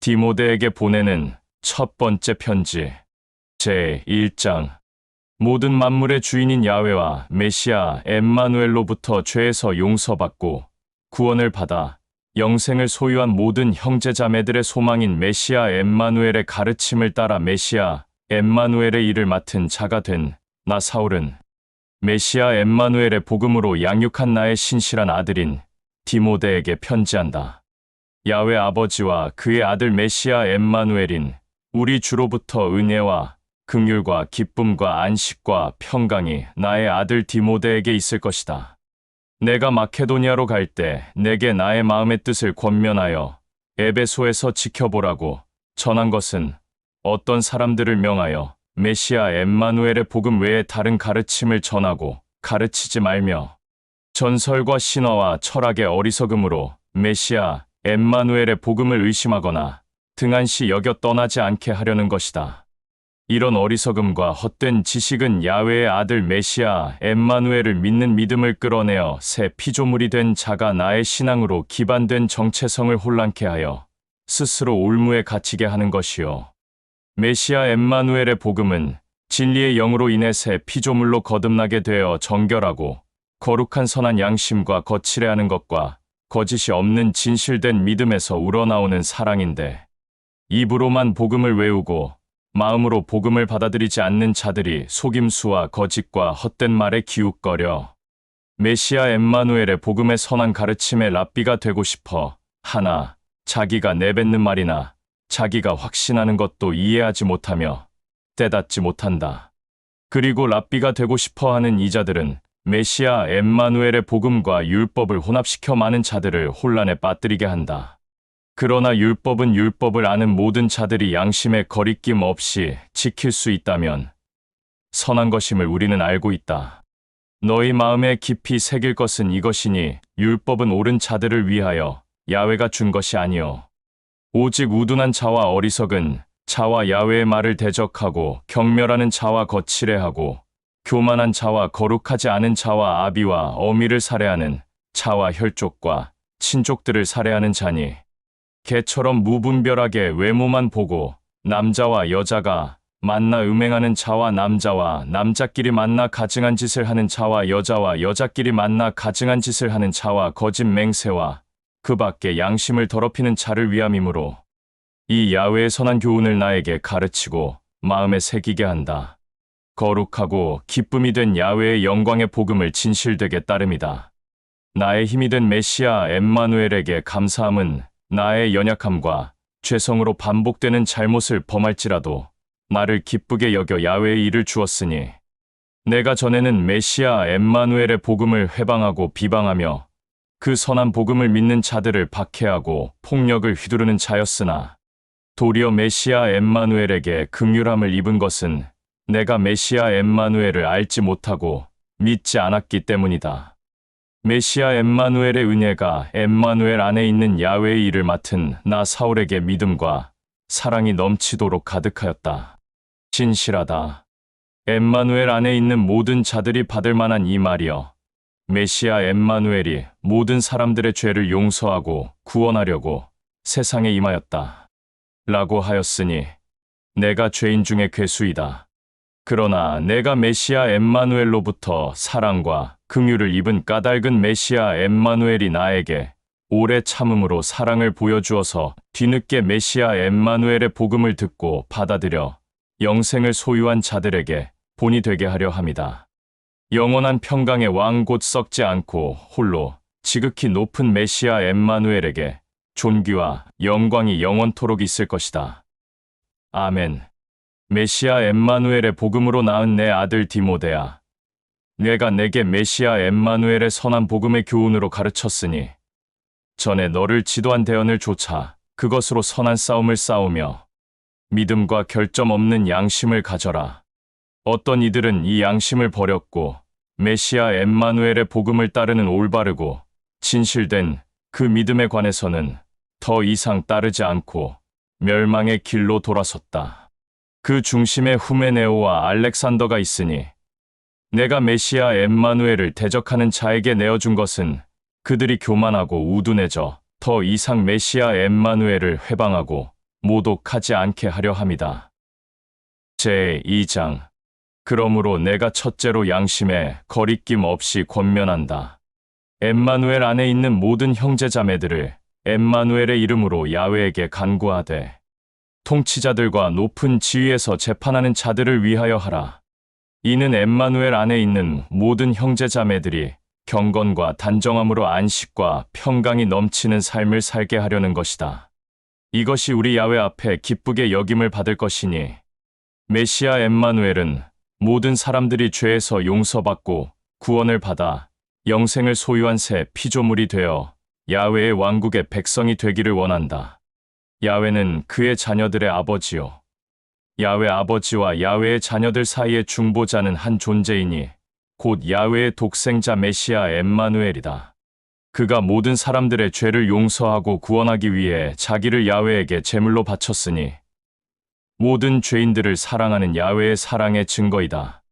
디모데에게 보내는 첫 번째 편지. 제 1장. 모든 만물의 주인인 야훼와 메시아 엠마누엘로부터 죄에서 용서받고 구원을 받아 영생을 소유한 모든 형제자매들의 소망인 메시아 엠마누엘의 가르침을 따라 메시아 엠마누엘의 일을 맡은 자가 된 나 사울은 메시아 엠마누엘의 복음으로 양육한 나의 신실한 아들인 디모데에게 편지한다. 야훼 아버지와 그의 아들 메시아 엠마누엘인 우리 주로부터 은혜와 긍휼과 기쁨과 안식과 평강이 나의 아들 디모데에게 있을 것이다. 내가 마케도니아로 갈 때 내게 나의 마음의 뜻을 권면하여 에베소에서 지켜보라고 전한 것은 어떤 사람들을 명하여 메시아 엠마누엘의 복음 외에 다른 가르침을 전하고 가르치지 말며 전설과 신화와 철학의 어리석음으로 메시아 엠마누엘의 복음을 의심하거나 등한시 여겨 떠나지 않게 하려는 것이다. 이런 어리석음과 헛된 지식은 야훼의 아들 메시아 엠마누엘을 믿는 믿음을 끌어내어 새 피조물이 된 자가 나의 신앙으로 기반된 정체성을 혼란케 하여 스스로 올무에 갇히게 하는 것이요. 메시아 엠마누엘의 복음은 진리의 영으로 인해 새 피조물로 거듭나게 되어 정결하고 거룩한 선한 양심과 거칠해 하는 것과 거짓이 없는 진실된 믿음에서 우러나오는 사랑인데 입으로만 복음을 외우고 마음으로 복음을 받아들이지 않는 자들이 속임수와 거짓과 헛된 말에 기웃거려 메시아 엠마누엘의 복음의 선한 가르침의 랍비가 되고 싶어 하나 자기가 내뱉는 말이나 자기가 확신하는 것도 이해하지 못하며 때닫지 못한다. 그리고 랍비가 되고 싶어 하는 이자들은 메시아 엠마누엘의 복음과 율법을 혼합시켜 많은 자들을 혼란에 빠뜨리게 한다. 그러나 율법은 율법을 아는 모든 자들이 양심의 거리낌 없이 지킬 수 있다면 선한 것임을 우리는 알고 있다. 너희 마음에 깊이 새길 것은 이것이니 율법은 옳은 자들을 위하여 야훼가 준 것이 아니요 오직 우둔한 자와 어리석은 자와 야훼의 말을 대적하고 경멸하는 자와 거칠해하고 교만한 자와 거룩하지 않은 자와 아비와 어미를 살해하는 자와 혈족과 친족들을 살해하는 자니 개처럼 무분별하게 외모만 보고 남자와 여자가 만나 음행하는 자와 남자와 남자끼리 만나 가증한 짓을 하는 자와 여자와 여자끼리 만나 가증한 짓을 하는 자와 거짓 맹세와 그 밖에 양심을 더럽히는 자를 위함이므로 이 야외의 선한 교훈을 나에게 가르치고 마음에 새기게 한다. 거룩하고 기쁨이 된 야외의 영광의 복음을 진실되게 따름이다. 나의 힘이 된 메시아 엠마누엘에게 감사함은 나의 연약함과 죄성으로 반복되는 잘못을 범할지라도 나를 기쁘게 여겨 야외의 일을 주었으니 내가 전에는 메시아 엠마누엘의 복음을 회방하고 비방하며 그 선한 복음을 믿는 자들을 박해하고 폭력을 휘두르는 자였으나 도리어 메시아 엠마누엘에게 긍휼함을 입은 것은 내가 메시아 엠마누엘을 알지 못하고 믿지 않았기 때문이다. 메시아 엠마누엘의 은혜가 엠마누엘 안에 있는 야훼의 일을 맡은 나 사울에게 믿음과 사랑이 넘치도록 가득하였다. 진실하다. 엠마누엘 안에 있는 모든 자들이 받을 만한 이 말이여. 메시아 엠마누엘이 모든 사람들의 죄를 용서하고 구원하려고 세상에 임하였다. 라고 하였으니 내가 죄인 중에 괴수이다. 그러나 내가 메시아 엠마누엘로부터 사랑과 긍휼을 입은 까닭은 메시아 엠마누엘이 나에게 오래 참음으로 사랑을 보여주어서 뒤늦게 메시아 엠마누엘의 복음을 듣고 받아들여 영생을 소유한 자들에게 본이 되게 하려 함이다. 영원한 평강의 왕곧 썩지 않고 홀로 지극히 높은 메시아 엠마누엘에게 존귀와 영광이 영원토록 있을 것이다. 아멘. 메시아 엠마누엘의 복음으로 낳은 내 아들 디모데야. 내가 내게 메시아 엠마누엘의 선한 복음의 교훈으로 가르쳤으니 전에 너를 지도한 대언을 조차 그것으로 선한 싸움을 싸우며 믿음과 결점 없는 양심을 가져라. 어떤 이들은 이 양심을 버렸고 메시아 엠마누엘의 복음을 따르는 올바르고 진실된 그 믿음에 관해서는 더 이상 따르지 않고 멸망의 길로 돌아섰다. 그 중심에 후메네오와 알렉산더가 있으니 내가 메시아 엠마누엘을 대적하는 자에게 내어준 것은 그들이 교만하고 우둔해져 더 이상 메시아 엠마누엘을 회방하고 모독하지 않게 하려 함이다. 제 2장 그러므로 내가 첫째로 양심에 거리낌 없이 권면한다. 엠마누엘 안에 있는 모든 형제자매들을 엠마누엘의 이름으로 야훼에게 간구하되 통치자들과 높은 지위에서 재판하는 자들을 위하여 하라. 이는 엠마누엘 안에 있는 모든 형제자매들이 경건과 단정함으로 안식과 평강이 넘치는 삶을 살게 하려는 것이다. 이것이 우리 야훼 앞에 기쁘게 여김을 받을 것이니 메시아 엠마누엘은 모든 사람들이 죄에서 용서받고 구원을 받아 영생을 소유한 새 피조물이 되어 야훼의 왕국의 백성이 되기를 원한다. 야훼는 그의 자녀들의 아버지요. 야훼 아버지와 야훼의 자녀들 사이의 중보자는 한 존재이니 곧 야훼의 독생자 메시아 엠마누엘이다. 그가 모든 사람들의 죄를 용서하고 구원하기 위해 자기를 야훼에게 제물로 바쳤으니 모든 죄인들을 사랑하는 야훼의 사랑의 증거이다.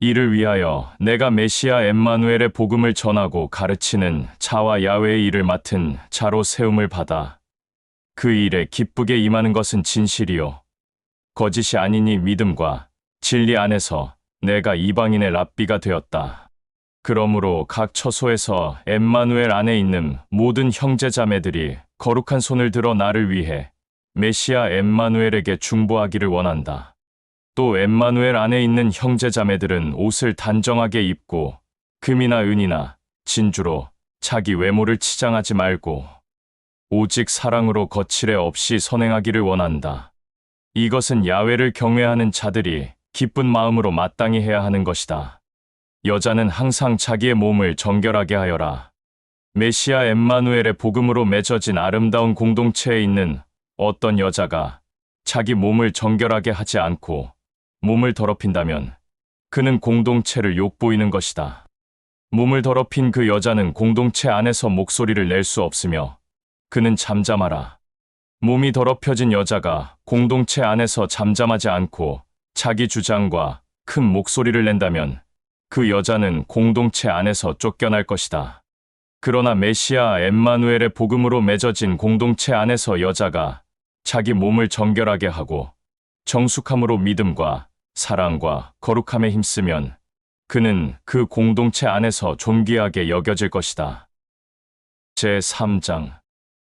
이를 위하여 내가 메시아 엠마누엘의 복음을 전하고 가르치는 자와 야훼의 일을 맡은 자로 세움을 받아 그 일에 기쁘게 임하는 것은 진실이요 거짓이 아니니 믿음과 진리 안에서 내가 이방인의 랍비가 되었다. 그러므로 각 처소에서 엠마누엘 안에 있는 모든 형제자매들이 거룩한 손을 들어 나를 위해 메시아 엠마누엘에게 중보하기를 원한다. 또 엠마누엘 안에 있는 형제자매들은 옷을 단정하게 입고 금이나 은이나 진주로 자기 외모를 치장하지 말고 오직 사랑으로 거칠애 없이 선행하기를 원한다. 이것은 야훼를 경외하는 자들이 기쁜 마음으로 마땅히 해야 하는 것이다. 여자는 항상 자기의 몸을 정결하게 하여라. 메시아 엠마누엘의 복음으로 맺어진 아름다운 공동체에 있는 어떤 여자가 자기 몸을 정결하게 하지 않고 몸을 더럽힌다면 그는 공동체를 욕보이는 것이다. 몸을 더럽힌 그 여자는 공동체 안에서 목소리를 낼 수 없으며 그는 잠잠하라. 몸이 더럽혀진 여자가 공동체 안에서 잠잠하지 않고 자기 주장과 큰 목소리를 낸다면 그 여자는 공동체 안에서 쫓겨날 것이다. 그러나 메시아 엠마누엘의 복음으로 맺어진 공동체 안에서 여자가 자기 몸을 정결하게 하고 정숙함으로 믿음과 사랑과 거룩함에 힘쓰면 그는 그 공동체 안에서 존귀하게 여겨질 것이다. 제 3장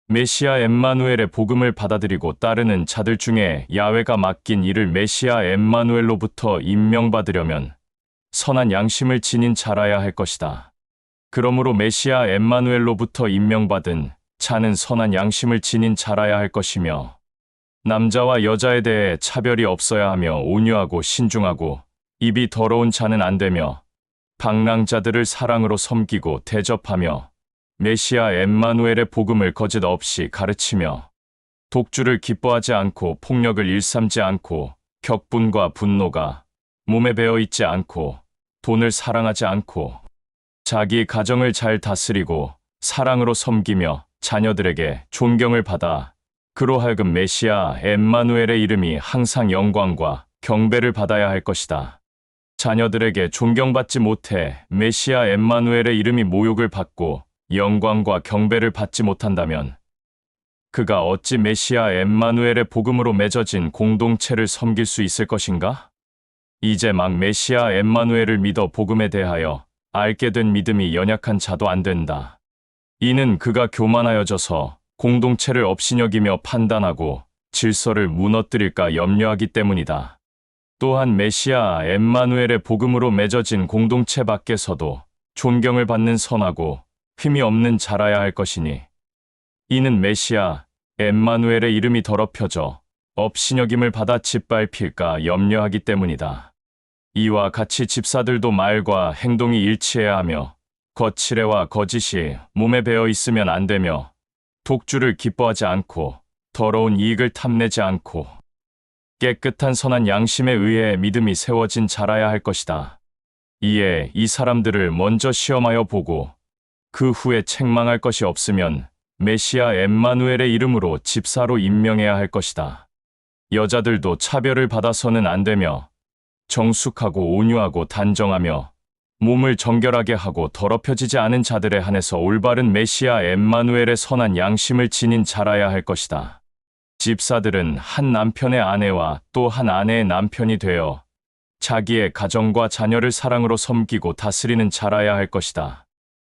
메시아 엠마누엘의 복음을 받아들이고 따르는 자들 중에 야훼가 맡긴 일을 메시아 엠마누엘로부터 임명받으려면 선한 양심을 지닌 자라야 할 것이다. 그러므로 메시아 엠마누엘로부터 임명받은 자는 선한 양심을 지닌 자라야 할 것이며 남자와 여자에 대해 차별이 없어야 하며 온유하고 신중하고 입이 더러운 자는 안 되며 방랑자들을 사랑으로 섬기고 대접하며 메시아 엠마누엘의 복음을 거짓 없이 가르치며 독주를 기뻐하지 않고 폭력을 일삼지 않고 격분과 분노가 몸에 배어 있지 않고 돈을 사랑하지 않고 자기 가정을 잘 다스리고 사랑으로 섬기며 자녀들에게 존경을 받아 그로 하여금 메시아 엠마누엘의 이름이 항상 영광과 경배를 받아야 할 것이다. 자녀들에게 존경받지 못해 메시아 엠마누엘의 이름이 모욕을 받고 영광과 경배를 받지 못한다면 그가 어찌 메시아 엠마누엘의 복음으로 맺어진 공동체를 섬길 수 있을 것인가? 이제 막 메시아 엠마누엘을 믿어 복음에 대하여 알게 된 믿음이 연약한 자도 안 된다. 이는 그가 교만하여져서 공동체를 업신여기며 판단하고 질서를 무너뜨릴까 염려하기 때문이다. 또한 메시아 엠마누엘의 복음으로 맺어진 공동체 밖에서도 존경을 받는 선하고 힘이 없는 자라야 할 것이니 이는 메시아 엠마누엘의 이름이 더럽혀져 업신여김을 받아 짓밟힐까 염려하기 때문이다. 이와 같이 집사들도 말과 행동이 일치해야 하며 거칠애와 거짓이 몸에 배어 있으면 안 되며 독주를 기뻐하지 않고 더러운 이익을 탐내지 않고 깨끗한 선한 양심에 의해 믿음이 세워진 자라야 할 것이다. 이에 이 사람들을 먼저 시험하여 보고 그 후에 책망할 것이 없으면 메시아 엠마누엘의 이름으로 집사로 임명해야 할 것이다. 여자들도 차별을 받아서는 안 되며 정숙하고 온유하고 단정하며 몸을 정결하게 하고 더럽혀지지 않은 자들에 한해서 올바른 메시아 엠마누엘의 선한 양심을 지닌 자라야 할 것이다. 집사들은 한 남편의 아내와 또 한 아내의 남편이 되어 자기의 가정과 자녀를 사랑으로 섬기고 다스리는 자라야 할 것이다.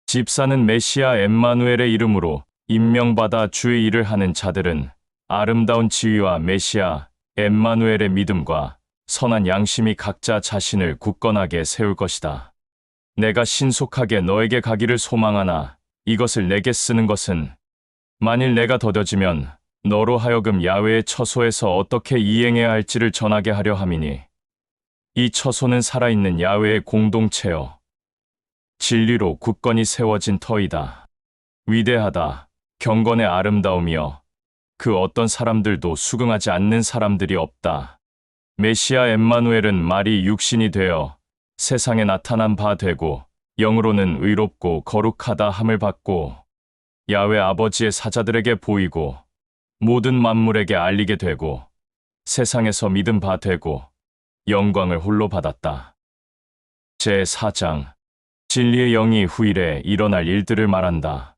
집사는 메시아 엠마누엘의 이름으로 임명받아 주의 일을 하는 자들은 아름다운 지위와 메시아 엠마누엘의 믿음과 선한 양심이 각자 자신을 굳건하게 세울 것이다. 내가 신속하게 너에게 가기를 소망하나 이것을 내게 쓰는 것은 만일 내가 더뎌지면 너로 하여금 야외의 처소에서 어떻게 이행해야 할지를 전하게 하려 함이니 이 처소는 살아있는 야외의 공동체여 진리로 굳건히 세워진 터이다. 위대하다. 경건의 아름다움이여 그 어떤 사람들도 수긍하지 않는 사람들이 없다. 메시아 엠마누엘은 말이 육신이 되어 세상에 나타난 바 되고 영으로는 의롭고 거룩하다 함을 받고 야외 아버지의 사자들에게 보이고 모든 만물에게 알리게 되고 세상에서 믿은 바 되고 영광을 홀로 받았다. 제 4장 진리의 영이 후일에 일어날 일들을 말한다.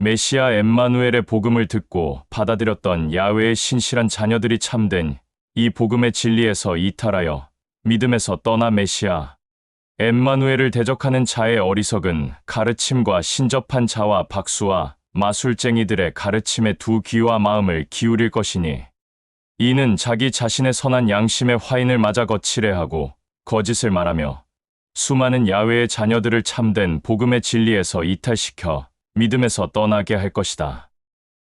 메시아 엠마누엘의 복음을 듣고 받아들였던 야외의 신실한 자녀들이 참된 이 복음의 진리에서 이탈하여 믿음에서 떠나 메시아 엠마누엘을 대적하는 자의 어리석은 가르침과 신접한 자와 박수와 마술쟁이들의 가르침에 두 귀와 마음을 기울일 것이니 이는 자기 자신의 선한 양심의 화인을 맞아 거칠해하고 거짓을 말하며 수많은 야외의 자녀들을 참된 복음의 진리에서 이탈시켜 믿음에서 떠나게 할 것이다.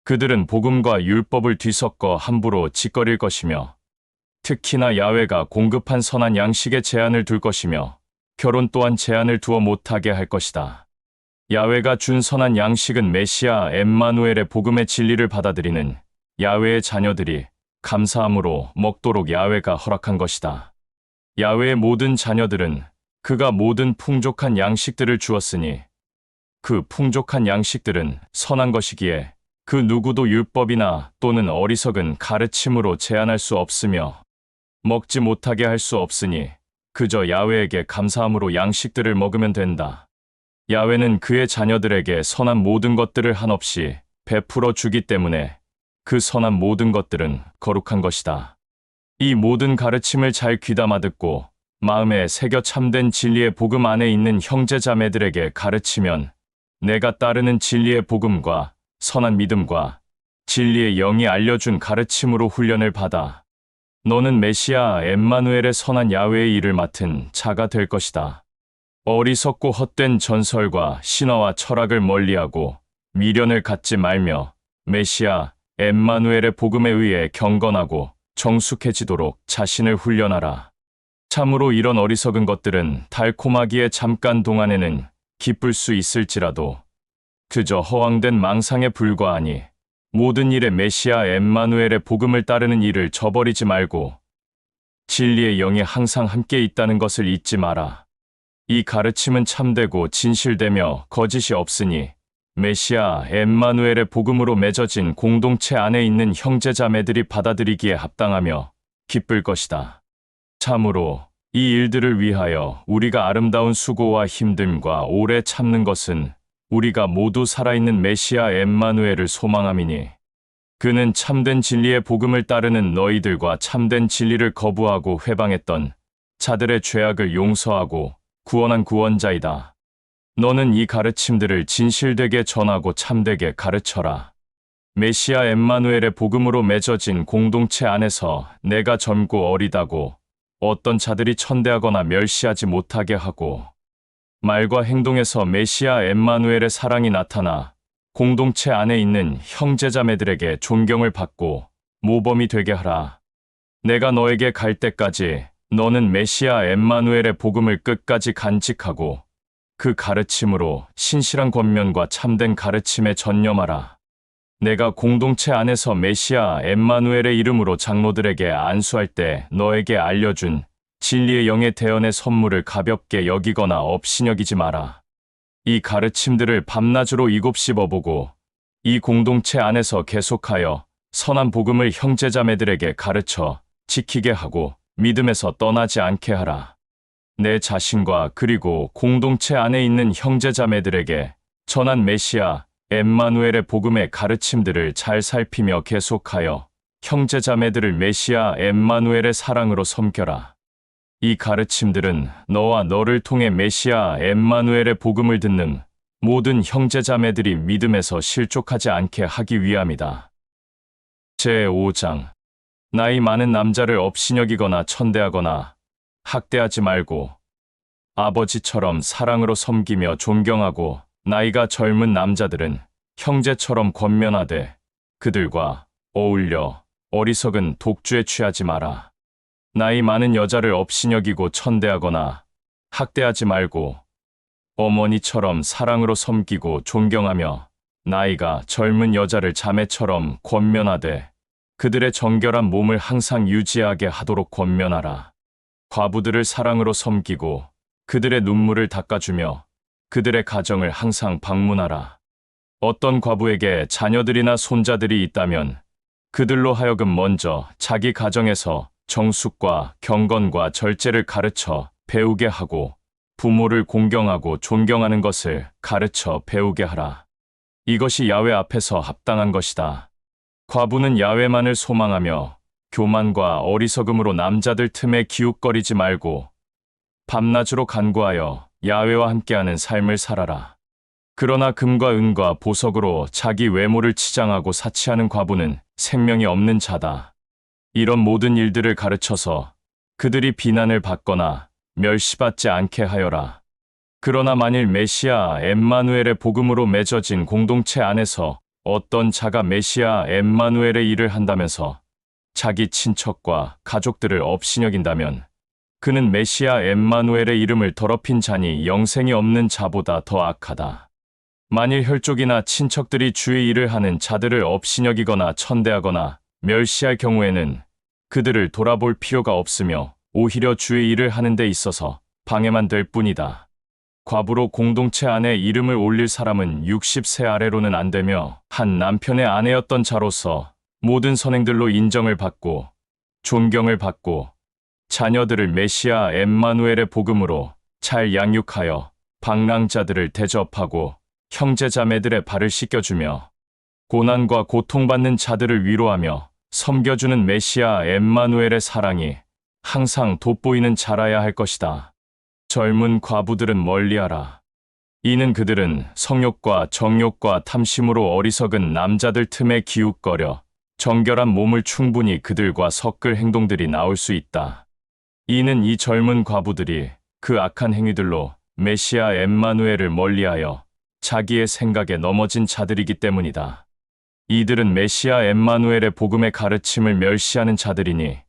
그들은 복음과 율법을 뒤섞어 함부로 짓거릴 것이며 특히나 야외가 공급한 선한 양식에 제한을 둘 것이며 결혼 또한 제한을 두어 못하게 할 것이다. 야외가 준 선한 양식은 메시아 엠마누엘의 복음의 진리를 받아들이는 야외의 자녀들이 감사함으로 먹도록 야외가 허락한 것이다. 야외의 모든 자녀들은 그가 모든 풍족한 양식들을 주었으니 그 풍족한 양식들은 선한 것이기에 그 누구도 율법이나 또는 어리석은 가르침으로 제한할 수 없으며 먹지 못하게 할 수 없으니 그저 야외에게 감사함으로 양식들을 먹으면 된다. 야외는 그의 자녀들에게 선한 모든 것들을 한없이 베풀어 주기 때문에 그 선한 모든 것들은 거룩한 것이다. 이 모든 가르침을 잘 귀담아 듣고 마음에 새겨 참된 진리의 복음 안에 있는 형제 자매들에게 가르치면 내가 따르는 진리의 복음과 선한 믿음과 진리의 영이 알려준 가르침으로 훈련을 받아 너는 메시아 엠마누엘의 선한 야외의 일을 맡은 자가 될 것이다. 어리석고 헛된 전설과 신화와 철학을 멀리하고 미련을 갖지 말며 메시아 엠마누엘의 복음에 의해 경건하고 정숙해지도록 자신을 훈련하라. 참으로 이런 어리석은 것들은 달콤하기에 잠깐 동안에는 기쁠 수 있을지라도 그저 허황된 망상에 불과하니 모든 일에 메시아 엠마누엘의 복음을 따르는 일을 저버리지 말고 진리의 영이 항상 함께 있다는 것을 잊지 마라. 이 가르침은 참되고 진실되며 거짓이 없으니 메시아 엠마누엘의 복음으로 맺어진 공동체 안에 있는 형제자매들이 받아들이기에 합당하며 기쁠 것이다. 참으로 이 일들을 위하여 우리가 아름다운 수고와 힘듦과 오래 참는 것은 우리가 모두 살아있는 메시아 엠마누엘을 소망함이니 그는 참된 진리의 복음을 따르는 너희들과 참된 진리를 거부하고 회방했던 자들의 죄악을 용서하고 구원한 구원자이다. 너는 이 가르침들을 진실되게 전하고 참되게 가르쳐라. 메시아 엠마누엘의 복음으로 맺어진 공동체 안에서 내가 젊고 어리다고 어떤 자들이 천대하거나 멸시하지 못하게 하고 말과 행동에서 메시아 엠마누엘의 사랑이 나타나 공동체 안에 있는 형제자매들에게 존경을 받고 모범이 되게 하라. 내가 너에게 갈 때까지 너는 메시아 엠마누엘의 복음을 끝까지 간직하고 그 가르침으로 신실한 권면과 참된 가르침에 전념하라. 내가 공동체 안에서 메시아 엠마누엘의 이름으로 장로들에게 안수할 때 너에게 알려준 진리의 영의 대언의 선물을 가볍게 여기거나 업신여기지 마라. 이 가르침들을 밤낮으로 이곱씹어보고 이 공동체 안에서 계속하여 선한 복음을 형제자매들에게 가르쳐 지키게 하고 믿음에서 떠나지 않게 하라. 내 자신과 그리고 공동체 안에 있는 형제자매들에게 전한 메시아 엠마누엘의 복음의 가르침들을 잘 살피며 계속하여 형제 자매들을 메시아 엠마누엘의 사랑으로 섬겨라. 이 가르침들은 너와 너를 통해 메시아 엠마누엘의 복음을 듣는 모든 형제 자매들이 믿음에서 실족하지 않게 하기 위함이다. 제5장 나이 많은 남자를 업신여기거나 천대하거나 학대하지 말고 아버지처럼 사랑으로 섬기며 존경하고 나이가 젊은 남자들은 형제처럼 권면하되 그들과 어울려 어리석은 독주에 취하지 마라. 나이 많은 여자를 업신여기고 천대하거나 학대하지 말고 어머니처럼 사랑으로 섬기고 존경하며 나이가 젊은 여자를 자매처럼 권면하되 그들의 정결한 몸을 항상 유지하게 하도록 권면하라. 과부들을 사랑으로 섬기고 그들의 눈물을 닦아주며 그들의 가정을 항상 방문하라. 어떤 과부에게 자녀들이나 손자들이 있다면 그들로 하여금 먼저 자기 가정에서 정숙과 경건과 절제를 가르쳐 배우게 하고 부모를 공경하고 존경하는 것을 가르쳐 배우게 하라. 이것이 야외 앞에서 합당한 것이다. 과부는 야외만을 소망하며 교만과 어리석음으로 남자들 틈에 기웃거리지 말고 밤낮으로 간구하여 야외와 함께하는 삶을 살아라. 그러나 금과 은과 보석으로 자기 외모를 치장하고 사치하는 과부는 생명이 없는 자다. 이런 모든 일들을 가르쳐서 그들이 비난을 받거나 멸시받지 않게 하여라. 그러나 만일 메시아 엠마누엘의 복음으로 맺어진 공동체 안에서 어떤 자가 메시아 엠마누엘의 일을 한다면서 자기 친척과 가족들을 업신여긴다면 그는 메시아 엠마누엘의 이름을 더럽힌 자니 영생이 없는 자보다 더 악하다. 만일 혈족이나 친척들이 주의 일을 하는 자들을 업신여기거나 천대하거나 멸시할 경우에는 그들을 돌아볼 필요가 없으며 오히려 주의 일을 하는 데 있어서 방해만 될 뿐이다. 과부로 공동체 안에 이름을 올릴 사람은 60세 아래로는 안 되며 한 남편의 아내였던 자로서 모든 선행들로 인정을 받고 존경을 받고 자녀들을 메시아 엠마누엘의 복음으로 잘 양육하여 방랑자들을 대접하고 형제자매들의 발을 씻겨주며 고난과 고통받는 자들을 위로하며 섬겨주는 메시아 엠마누엘의 사랑이 항상 돋보이는 자라야 할 것이다. 젊은 과부들은 멀리하라. 이는 그들은 성욕과 정욕과 탐심으로 어리석은 남자들 틈에 기웃거려 정결한 몸을 충분히 그들과 섞을 행동들이 나올 수 있다. 이는 이 젊은 과부들이 그 악한 행위들로 메시아 엠마누엘을 멀리하여 자기의 생각에 넘어진 자들이기 때문이다. 이들은 메시아 엠마누엘의 복음의 가르침을 멸시하는 자들이니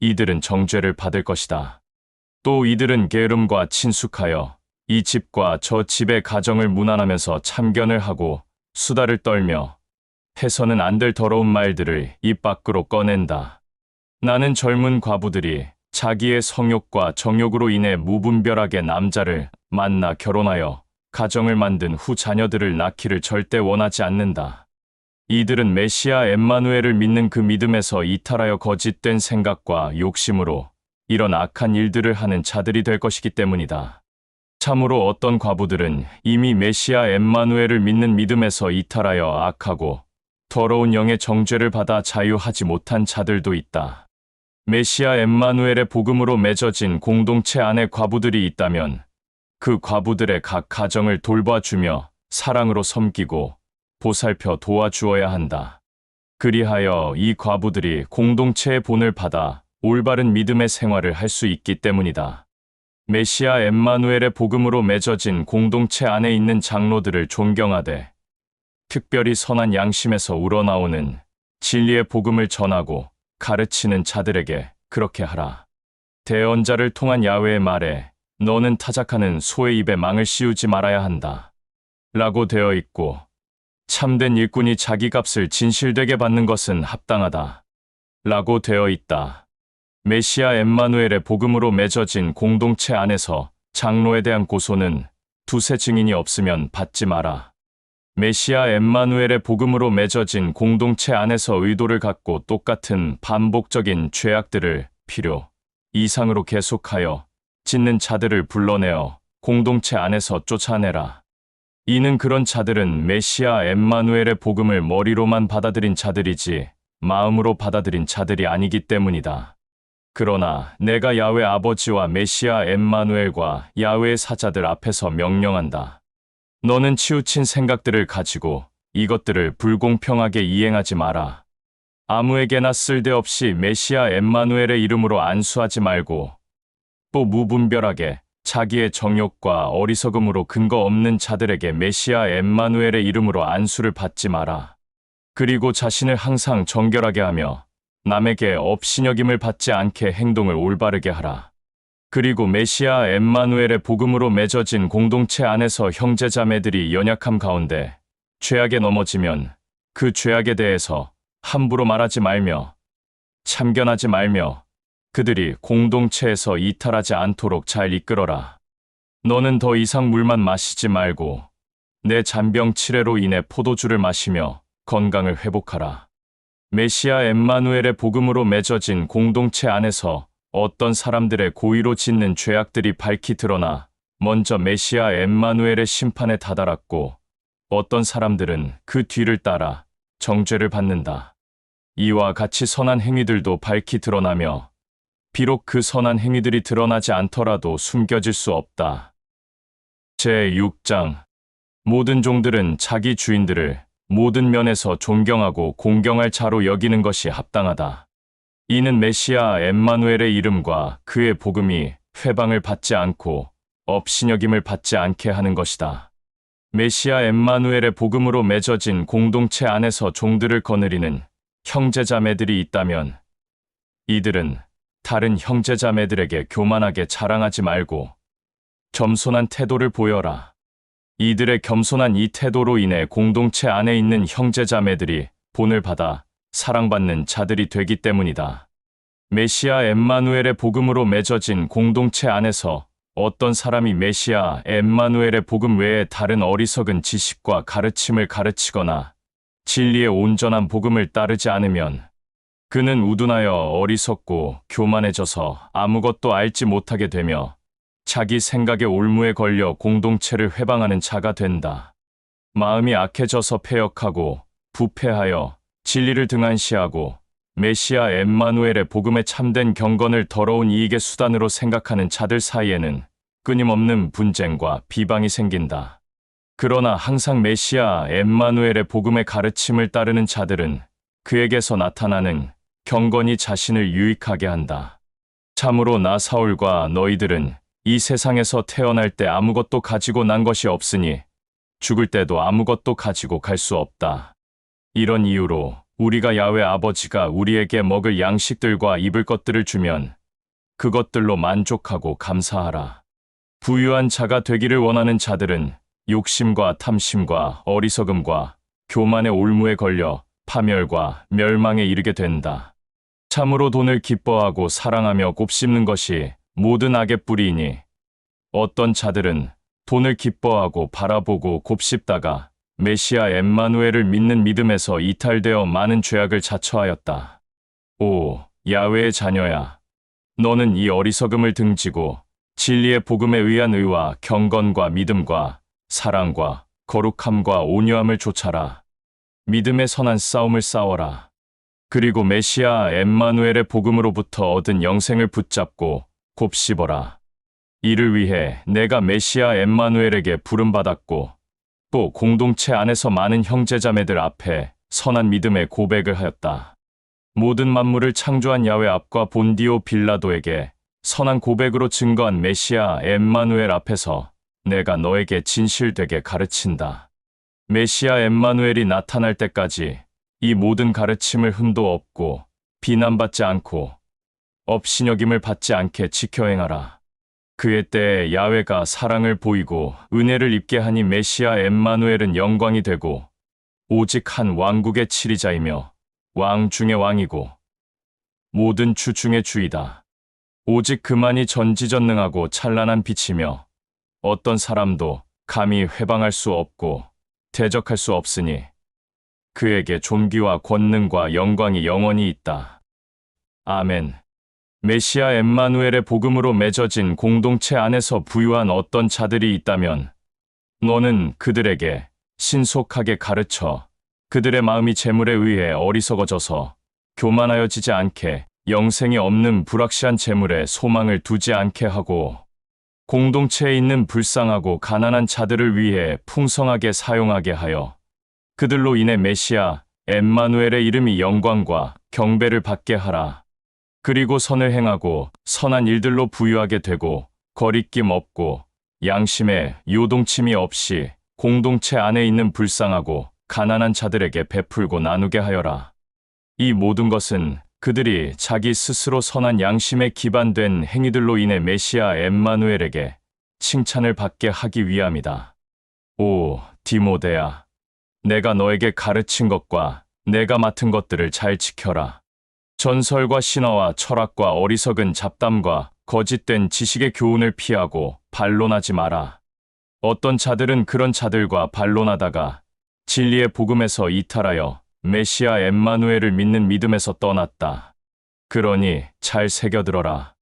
이들은 정죄를 받을 것이다. 또 이들은 게으름과 친숙하여 이 집과 저 집의 가정을 무난하면서 참견을 하고 수다를 떨며 해서는 안 될 더러운 말들을 입 밖으로 꺼낸다. 나는 젊은 과부들이 자기의 성욕과 정욕으로 인해 무분별하게 남자를 만나 결혼하여 가정을 만든 후 자녀들을 낳기를 절대 원하지 않는다. 이들은 메시아 엠마누엘을 믿는 그 믿음에서 이탈하여 거짓된 생각과 욕심으로 이런 악한 일들을 하는 자들이 될 것이기 때문이다. 참으로 어떤 과부들은 이미 메시아 엠마누엘을 믿는 믿음에서 이탈하여 악하고 더러운 영의 정죄를 받아 자유하지 못한 자들도 있다. 메시아 엠마누엘의 복음으로 맺어진 공동체 안에 과부들이 있다면 그 과부들의 각 가정을 돌봐주며 사랑으로 섬기고 보살펴 도와주어야 한다. 그리하여 이 과부들이 공동체의 본을 받아 올바른 믿음의 생활을 할 수 있기 때문이다. 메시아 엠마누엘의 복음으로 맺어진 공동체 안에 있는 장로들을 존경하되 특별히 선한 양심에서 우러나오는 진리의 복음을 전하고 가르치는 자들에게 그렇게 하라. 대언자를 통한 야외의 말에 너는 타작하는 소의 입에 망을 씌우지 말아야 한다. 라고 되어 있고 참된 일꾼이 자기 값을 진실되게 받는 것은 합당하다. 라고 되어 있다. 메시아 엠마누엘의 복음으로 맺어진 공동체 안에서 장로에 대한 고소는 두세 증인이 없으면 받지 마라. 메시아 엠마누엘의 복음으로 맺어진 공동체 안에서 의도를 갖고 똑같은 반복적인 죄악들을 필요 이상으로 계속하여 짓는 자들을 불러내어 공동체 안에서 쫓아내라. 이는 그런 자들은 메시아 엠마누엘의 복음을 머리로만 받아들인 자들이지 마음으로 받아들인 자들이 아니기 때문이다. 그러나 내가 야외 아버지와 메시아 엠마누엘과 야외의 사자들 앞에서 명령한다. 너는 치우친 생각들을 가지고 이것들을 불공평하게 이행하지 마라. 아무에게나 쓸데없이 메시아 엠마누엘의 이름으로 안수하지 말고 또 무분별하게 자기의 정욕과 어리석음으로 근거 없는 자들에게 메시아 엠마누엘의 이름으로 안수를 받지 마라. 그리고 자신을 항상 정결하게 하며 남에게 업신여김을 받지 않게 행동을 올바르게 하라. 그리고 메시아 엠마누엘의 복음으로 맺어진 공동체 안에서 형제자매들이 연약함 가운데 죄악에 넘어지면 그 죄악에 대해서 함부로 말하지 말며 참견하지 말며 그들이 공동체에서 이탈하지 않도록 잘 이끌어라. 너는 더 이상 물만 마시지 말고 내 잔병 치레로 인해 포도주를 마시며 건강을 회복하라. 메시아 엠마누엘의 복음으로 맺어진 공동체 안에서 어떤 사람들의 고의로 짓는 죄악들이 밝히 드러나 먼저 메시아 엠마누엘의 심판에 다다랐고 어떤 사람들은 그 뒤를 따라 정죄를 받는다. 이와 같이 선한 행위들도 밝히 드러나며 비록 그 선한 행위들이 드러나지 않더라도 숨겨질 수 없다. 제6장 모든 종들은 자기 주인들을 모든 면에서 존경하고 공경할 자로 여기는 것이 합당하다. 이는 메시아 엠마누엘의 이름과 그의 복음이 회방을 받지 않고 업신여김을 받지 않게 하는 것이다. 메시아 엠마누엘의 복음으로 맺어진 공동체 안에서 종들을 거느리는 형제자매들이 있다면 이들은 다른 형제자매들에게 교만하게 자랑하지 말고 겸손한 태도를 보여라. 이들의 겸손한 이 태도로 인해 공동체 안에 있는 형제자매들이 본을 받아 사랑받는 자들이 되기 때문이다. 메시아 엠마누엘의 복음으로 맺어진 공동체 안에서 어떤 사람이 메시아 엠마누엘의 복음 외에 다른 어리석은 지식과 가르침을 가르치거나 진리의 온전한 복음을 따르지 않으면 그는 우둔하여 어리석고 교만해져서 아무것도 알지 못하게 되며 자기 생각의 올무에 걸려 공동체를 회방하는 자가 된다. 마음이 악해져서 패역하고 부패하여 진리를 등한시하고 메시아 엠마누엘의 복음에 참된 경건을 더러운 이익의 수단으로 생각하는 자들 사이에는 끊임없는 분쟁과 비방이 생긴다. 그러나 항상 메시아 엠마누엘의 복음의 가르침을 따르는 자들은 그에게서 나타나는 경건이 자신을 유익하게 한다. 참으로 나 사울과 너희들은 이 세상에서 태어날 때 아무것도 가지고 난 것이 없으니 죽을 때도 아무것도 가지고 갈 수 없다. 이런 이유로 우리가 야외 아버지가 우리에게 먹을 양식들과 입을 것들을 주면 그것들로 만족하고 감사하라. 부유한 자가 되기를 원하는 자들은 욕심과 탐심과 어리석음과 교만의 올무에 걸려 파멸과 멸망에 이르게 된다. 참으로 돈을 기뻐하고 사랑하며 곱씹는 것이 모든 악의 뿌리이니 어떤 자들은 돈을 기뻐하고 바라보고 곱씹다가 메시아 엠마누엘을 믿는 믿음에서 이탈되어 많은 죄악을 자처하였다. 오, 야외의 자녀야. 너는 이 어리석음을 등지고 진리의 복음에 의한 의와 경건과 믿음과 사랑과 거룩함과 온유함을 좇아라. 믿음의 선한 싸움을 싸워라. 그리고 메시아 엠마누엘의 복음으로부터 얻은 영생을 붙잡고 곱씹어라. 이를 위해 내가 메시아 엠마누엘에게 부름받았고 또 공동체 안에서 많은 형제자매들 앞에 선한 믿음의 고백을 하였다. 모든 만물을 창조한 야외 앞과 본디오 빌라도에게 선한 고백으로 증거한 메시아 엠마누엘 앞에서 내가 너에게 진실되게 가르친다. 메시아 엠마누엘이 나타날 때까지 이 모든 가르침을 흠도 없고 비난받지 않고 업신여김을 받지 않게 지켜 행하라. 그의 때에 야외가 사랑을 보이고 은혜를 입게 하니 메시아 엠마누엘은 영광이 되고 오직 한 왕국의 치리자이며 왕 중의 왕이고 모든 주 중의 주이다. 오직 그만이 전지전능하고 찬란한 빛이며 어떤 사람도 감히 회방할 수 없고 대적할 수 없으니 그에게 존귀와 권능과 영광이 영원히 있다. 아멘. 메시아 엠마누엘의 복음으로 맺어진 공동체 안에서 부유한 어떤 자들이 있다면 너는 그들에게 신속하게 가르쳐 그들의 마음이 재물에 의해 어리석어져서 교만하여지지 않게 영생이 없는 불확실한 재물에 소망을 두지 않게 하고 공동체에 있는 불쌍하고 가난한 자들을 위해 풍성하게 사용하게 하여 그들로 인해 메시아 엠마누엘의 이름이 영광과 경배를 받게 하라. 그리고 선을 행하고 선한 일들로 부유하게 되고 거리낌 없고 양심에 요동침이 없이 공동체 안에 있는 불쌍하고 가난한 자들에게 베풀고 나누게 하여라. 이 모든 것은 그들이 자기 스스로 선한 양심에 기반된 행위들로 인해 메시아 엠마누엘에게 칭찬을 받게 하기 위함이다. 오, 디모데야. 내가 너에게 가르친 것과 내가 맡은 것들을 잘 지켜라. 전설과 신화와 철학과 어리석은 잡담과 거짓된 지식의 교훈을 피하고 반론하지 마라. 어떤 자들은 그런 자들과 반론하다가 진리의 복음에서 이탈하여 메시아 엠마누엘을 믿는 믿음에서 떠났다. 그러니 잘 새겨들어라.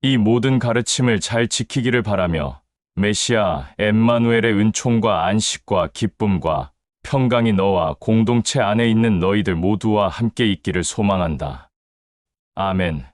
이 모든 가르침을 잘 지키기를 바라며 메시아 엠마누엘의 은총과 안식과 기쁨과 평강이 너와 공동체 안에 있는 너희들 모두와 함께 있기를 소망한다. 아멘.